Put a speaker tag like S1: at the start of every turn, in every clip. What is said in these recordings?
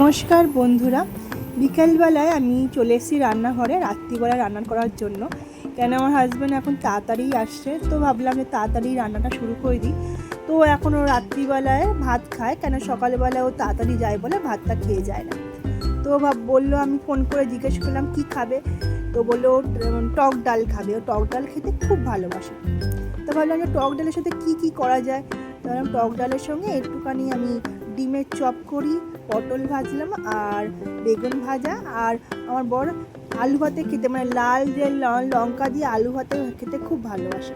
S1: নমস্কার বন্ধুরা। বিকেলবেলায় আমি চলে এসেছি রান্নাঘরে রাত্রিবেলা রান্না করার জন্য। কেন আমার হাজব্যান্ড এখন তাড়াতাড়ি আসছে, তো ভাবলাম যে তাড়াতাড়ি রান্নাটা শুরু করে দিই। তো এখন ও রাত্রিবেলায় ভাত খায়, কেন সকালবেলায় ও তাড়াতাড়ি যায় বলে ভাতটা খেয়ে যায় না। তো ভাব, বলল আমি ফোন করে জিজ্ঞেস করলাম, কি খাবে? তো বলল টক ডাল খাবে। ও টক ডাল খেতে খুব ভালোবাসে। তো ভাবলাম যে টক ডালের সাথে কি কি করা যায়? তো টক ডালের সঙ্গে একটুখানি আমি ডিমের চপ করি, পটল ভাজলাম আর বেগুন ভাজা। আর আমার বর আলু ভাতে খেতে মানে লাল যে লঙ্কা দিয়ে আলু ভাতে খেতে খুব ভালোবাসে।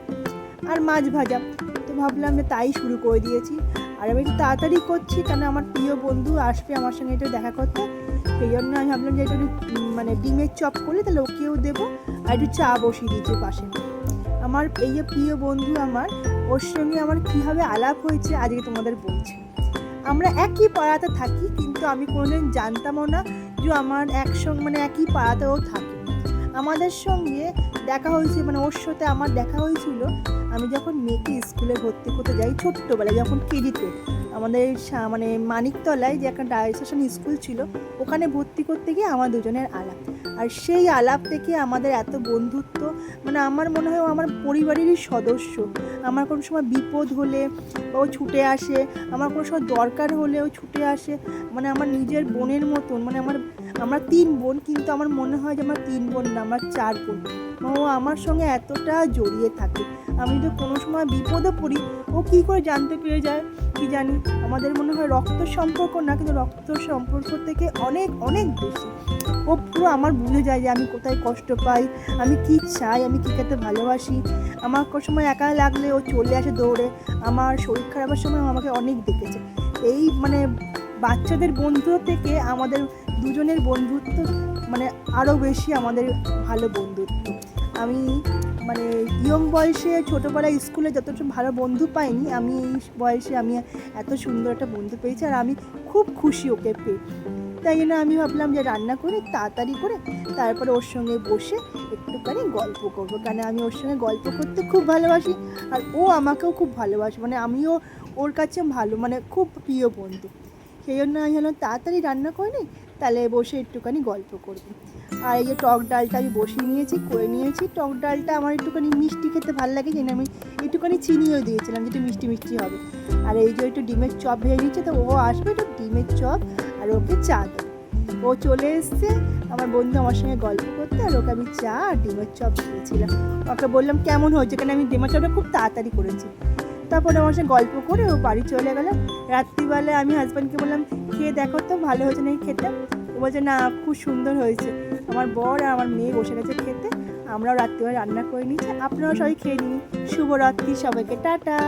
S1: আর মাছ ভাজা, তো ভাবলাম যে তাই শুরু করে দিয়েছি। আর আমি একটু তাড়াতাড়ি করছি, কেন আমার প্রিয় বন্ধু আসবে আমার সঙ্গে একটু দেখা করতে। সেই জন্য আমি ভাবলাম যে একটু মানে ডিমের চপ করলে তাহলে ওকেও দেবো, আর একটু চা বসিয়ে দিয়েছি পাশে। আমার এই যে প্রিয় বন্ধু আমার, ওর সঙ্গে আমার কীভাবে আলাপ হয়েছে আজকে তোমাদের বলছি। আমরা একই পাড়াতে থাকি, কিন্তু আমি কোনোদিন জানতামও না যে আমার একসঙ্গে মানে একই পাড়াতেও থাকে। আমাদের সঙ্গে দেখা হয়েছে মানে ওর সাথে আমার দেখা হয়েছিল। আমি যখন মেয়েকে স্কুলে ভর্তি করতে যাই ছোট্টবেলায়, যখন কেজিতে, আমাদের মানে মানিকতলায় যে একটা ডায়াসেশন স্কুল ছিল, ওখানে ভর্তি করতে গিয়ে আমার দুজনের আলাপ আর সেই আলাপ থেকে আমাদের এত বন্ধুত্ব মানে আমার মনে হয় ও আমার পরিবারেরই সদস্য। আমার কোনো সময় বিপদ হলে ও ছুটে আসে, আমার কোনো সময় দরকার হলে ও ছুটে আসে। মানে আমার নিজের বোনের মতন মানে আমার আমরা তিন বোন, কিন্তু আমার মনে হয় যে আমার তিন বোন না, আমার চার বোন। ও আমার সঙ্গে এতটা জড়িয়ে থাকে। আমি যদি কোনো সময় বিপদে পড়ি। ও কী করে জানতে পেরে যায়? কি জানি? আমাদের মনে হয় রক্ত সম্পর্ক না, কিন্তু রক্ত সম্পর্ক থেকে অনেক অনেক বেশি। ও পুরো আমার বুঝে যায় যে আমি কোথায় কষ্ট পাই, আমি কি চাই, আমি কী খেতে ভালোবাসি। আমার কোনো সময় একা লাগলে ও চলে আসে দৌড়ে। আমার শরীর খারাপের সময় আমাকে অনেক দেখেছে। এই মানে বাচ্চাদের বন্ধু থেকে আমাদের দুজনের বন্ধুত্ব মানে আরও বেশি আমাদের ভালো বন্ধুত্ব। আমি মানে ইয়ং বয়সে, ছোটোবেলায় স্কুলে যতটা ভালো বন্ধু পাইনি, আমি এই বয়সে আমি এত সুন্দর একটা বন্ধু পেয়েছি আর আমি খুব খুশি ওকে পেয়ে। তাই জন্য আমি ভাবলাম যে রান্না করে তাড়াতাড়ি করে তারপরে ওর সঙ্গে বসে একটুখানি গল্প করব। কারণ আমি ওর সঙ্গে গল্প করতে খুব ভালোবাসি আর ও আমাকেও খুব ভালোবাসে। মানে আমিও ওর কাছে ভালো মানে খুব প্রিয় বন্ধু। সেই জন্য আমি ভাবলাম তাড়াতাড়ি রান্না করে নিই তাহলে বসে একটুখানি গল্প করব। আর এই যে টক ডালটা আমি বসিয়ে নিয়েছি, করে নিয়েছি। টক ডালটা আমার একটুখানি মিষ্টি খেতে ভালো লাগে জন্য আমি একটুখানি চিনিও দিয়েছিলাম যেটা মিষ্টি মিষ্টি হবে। আর এই যে একটু ডিমের চপ ভেজে নিচ্ছে, তো ও আসবে একটু ডিমের চপ আর ওকে চা দেবো। ও চলে এসছে, আমার বন্ধু আমার সঙ্গে গল্প করতে, আর ওকে আমি চা আর ডিমের চপ দিয়েছিলাম। ওকে বললাম, কেমন হয়েছে? কেন আমি ডিমের চপটা খুব তাড়াতাড়ি করেছি। তারপরে আমার সঙ্গে গল্প করে ও বাড়ি চলে গেল। রাত্রিবেলায় আমি হাজব্যান্ডকে বললাম, খেয়ে দেখো তো, ভালো হয়েছে নাকি খেতে? ও বলছে, না, খুব সুন্দর হয়েছে। আমার বর আর আমার মেয়ে বসে গেছে খেতে। আমরাও রাত্রিবেলা রান্না করে নিচ্ছি আপনারাও সবাই খেয়ে নিন। শুভরাত্রি সবাইকে। টাটা।